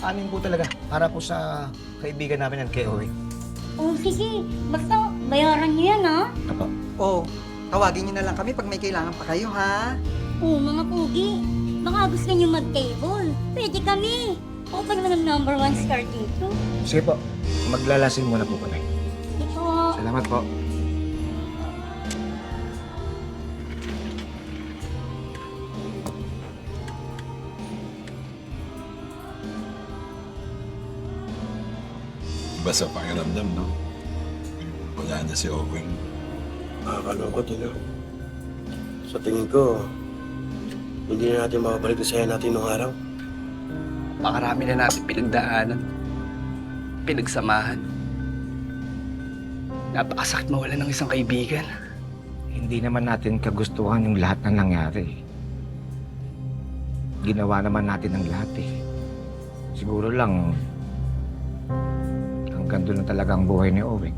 amin po talaga. Para po sa kaibigan namin ng kay Owen. O sige, basta bayaran niyo yan ha. Apo. Oh, tawagin niyo na lang kami pag may kailangan pa kayo, ha? Oo mga pugi, baka gusto niyo mag-table. Pwede kami. Pa naman ang number one star dito. Sige po. Maglalasin muna po kami. Ito, Salamat po. Iba sa pakiramdam, no? Wala na si Owen. Nakakalungkot yun. ah. Sa tingin ko, hindi na natin makabalik na saya natin nung araw. Makarami na natin pinagdaanan. Pinagsamahan. Napakasakit mawala ng isang kaibigan. Hindi naman natin kagustuhan yung lahat na nangyari. Ginawa naman natin ang lahat eh. Siguro lang, doon na talaga ang buhay ni Owen.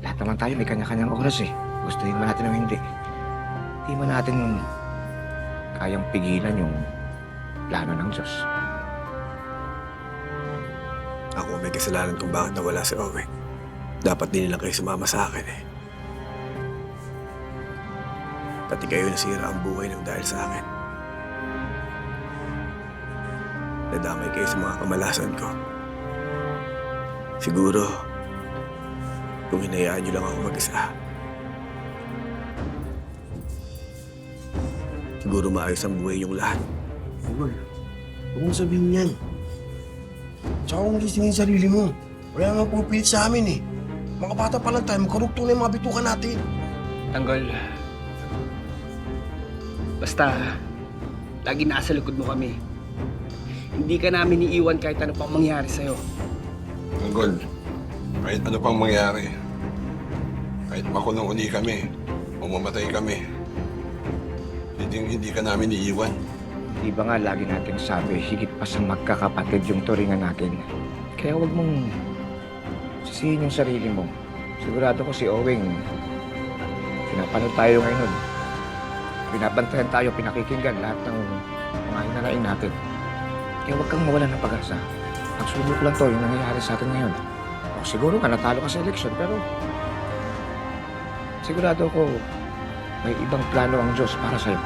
Lahat naman tayo may kanya-kanyang oras eh. Gustuhin man natin o hindi. Hindi man natin kayang pigilan yung plano ng Diyos. Ako may kasalanan kung bakit nawala si Owen. Dapat din nila kayo sumama sa akin eh. Pati kayo nasira ang buhay ng dahil sa akin. Nadamay kayo sa mga kamalasan ko. Siguro, kung hinayaan niyo lang ako mag-isa, siguro maayos ang buhay yung lahat. Siguro, huwag mong sabihin yan. Tsaka kung gisingin yung sarili mo. Wala nga pupilit sa amin eh. Mga bata pa lang tayo, magkarugtong na yung mga bitukan natin. Tanggol. Basta, lagi nasa likod mo kami. Hindi ka namin iiwan kahit ano pang mangyari sa'yo. Anggol, kahit ano pang mangyari, kahit makulong uli kami, o mamatay kami, hindi, hindi ka namin iiwan. Di ba nga lagi natin sabi, higit pa sa magkakapatid yung turingan natin. Kaya huwag mong sisihin yung sarili mo. Sigurado ko si Owing, pinapanood tayo ngayon. Binabantayan tayo, pinakikinggan lahat ng mga hinanaing natin. Kaya huwag kang mawala ng pag-asa. Pagsubok lang to yung nangyayari sa atin ngayon. O, siguro ka natalo ka sa eleksyon, pero sigurado ko may ibang plano ang Diyos para sa'yo.